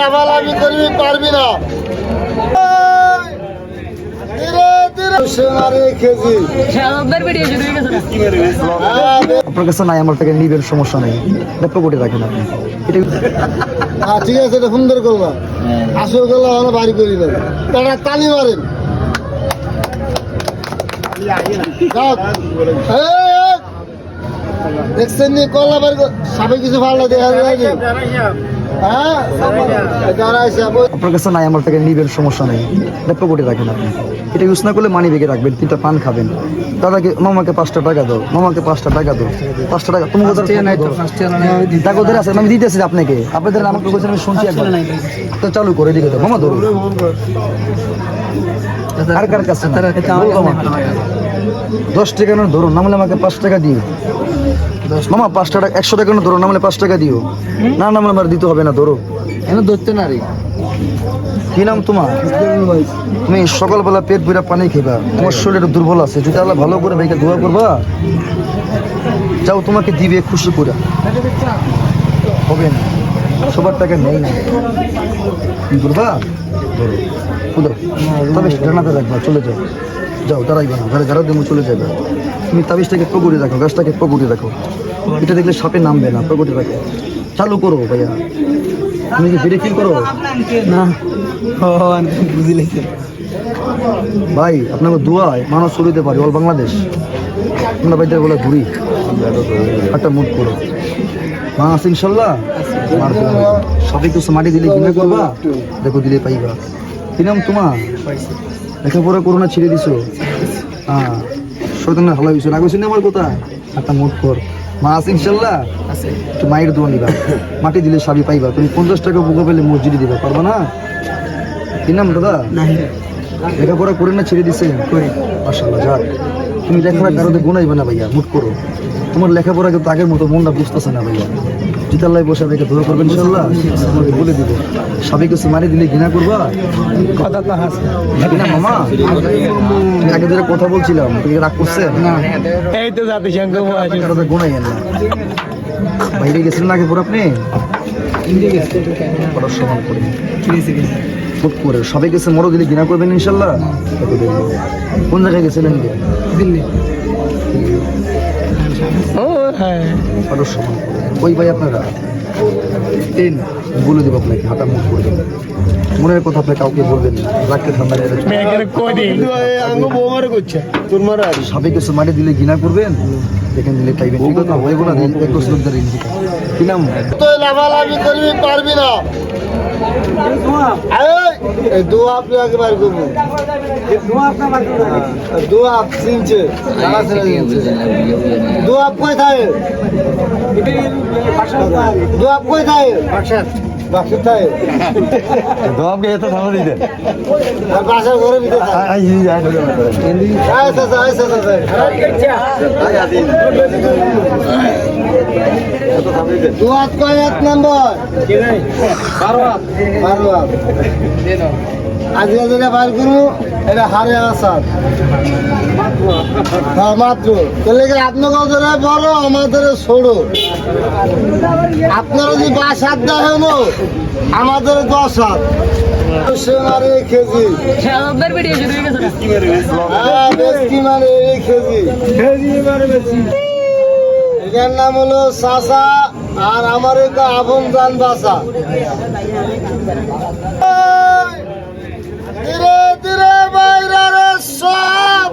লাভালাভি করবি পারবি না। আপনার কাছে নাই আমার থেকে নিবেন সমস্যা নেই। এটা পকেটে রাখেন আপনি। হ্যাঁ, ঠিক আছে এটা সুন্দর করলাম আসল করলাম আমরা বাড়ি করি না তারা তালি মারেন। দেখছেন বাড়ি সাপে কিছু ভালো দেখা দাঁড়াইছে আপনার কাছে নাই আমার থেকে নিবেন সমস্যা নেই। এটা পকেটে রাখেন আপনি। এটা ইউজ না করলে মানি বেগে রাখবেন তিনটা পান খাবেন। দাদাকে মামাকে পাঁচটা টাকা দাও মামাকে পাঁচটা টাকা দাও পাঁচটা টাকা। তোমার কাছে টাকা ওদের আছে আমি দিতেছি আপনাকে। আপনাদের আমাকে বলছেন আমি শুনছি একবার। তো। চালু করে দিকে দাও মামা ধরো আর কার কাছে। দশ টাকা না ধরো নামলে আমাকে পাঁচ টাকা দিও। মামা পাঁচ টাকা একশো টাকা না ধরো নামলে পাঁচ টাকা দিও। না নামলে আমার দিতে হবে না ধরো। এনে ধরতে না রে? কি নাম তোমার? তুমি সকালবেলা পেট পুরা পানি খেবা। তোমার শরীর দুর্বল আছে। যদি আল্লাহ ভালো করে ভাইকে দোয়া করবা যাও তোমাকে দিবে খুশি করে। হবে না। সবার টাকা নেই না। ধরো। ধরো। তবে জানাতে রাখবা চলে যাও। যাও দাঁড়াইবে না ঘরে ঘরে দেবো চলে যাবে। তুমি তাবিজটাকে পকুড়ে রাখো গাছটাকে পকুড়ে রাখো। এটা দেখলে সাপে নামবে না পকুড়ে রাখো। চালু করো ভাইয়া। তুমি কি ফিরে ফিল করো? না। বুঝলি ভাই আপনাকে দোয়ায় মানুষ চলিতে পারে অল বাংলাদেশ। আমরা বাইতে বলে ঘুরি। একটা মুখ করো। মা আছে ইনশাল্লাহ। সবাই কিছু মাটি দিলে কিনে করবা? দেখো দিলে পাইবা। কি নাম তোমার? লেখাপড়া করোনা ছেড়ে দিছো? হ্যাঁ শয়তানের হালা হয়েছে না আমার কথা? একটা মুখ কর। মা আছে ইনশাল্লাহ? একটু মায়ের দোয়া নিবা। মাটি দিলে সাবি পাইবা। তুমি পঞ্চাশ টাকা বুকা পেলে মসজিদে দিবা। পারবা না? কি নাম দাদা? লেখাপড়া করে না ছেড়ে দিছে? মাশাল্লাহ যাক। তুমি লেখাপড়া কারোতে গুনাইবে না ভাইয়া মুখ করো। তোমার লেখাপড়া কিন্তু আগের মতো মনটা বুঝতেছে না ভাইয়া। জিতাল্লাই বসে ভাইকে ধরে করবেন ইনশাল্লাহ। তোমাকে বলে দিব। সবাই কিছু মারি দিলে ঘৃণা করবা? ঘৃণা মামা? আগে ধরে কথা বলছিলাম। তুমি রাগ করছে? না। এই তো জাতিসংঘ গুনাই না বাইরে গেছিলেন আগে পর আপনি? করে খুব করে। সবাই গেছে মরো দিলে ঘৃণা করবেন ইনশাল্লাহ? কোন জায়গায় গেছিলেন দিল্লি। ও হ্যাঁ। সমান ওই ভাই আপনারা? তিন। বলে দেবো আপনাকে হাঁটা মুখ করে দেবো। মনের কথা আপনি কাউকে বলবেন না রাখতে ঠান্ডা করে রাখবেন। কই দিন করছে তোর মারা সবাই কিছু মাটি দিলে ঘৃণা করবেন? দেখেন দিলে টাইবেন ঠিক আছে হয়ে গেলো না। এক বছর ধরে কি নাম? তুই লাভালাভি করবি পারবি না। দোয়া আপনি আগে বার করব দোয়া চিনছে। কই থাকে দোয়া কই থাকে এত। দোয়া কয় এক নম্বর? বারো হাত। আজকে যেটা বার করু এটা হারে আসাদ হ্যাঁ মাত্র। তাহলে কি আপনাকেও ধরে বড় আমাদের ছোড়ো আপনারা যদি বাস হাত দেখেন আমাদের দশ হাত। হয়ে এটার নাম হলো সাসা আর আমার একটা আপন জান বাসা ধীরে ধীরে বাইরে সব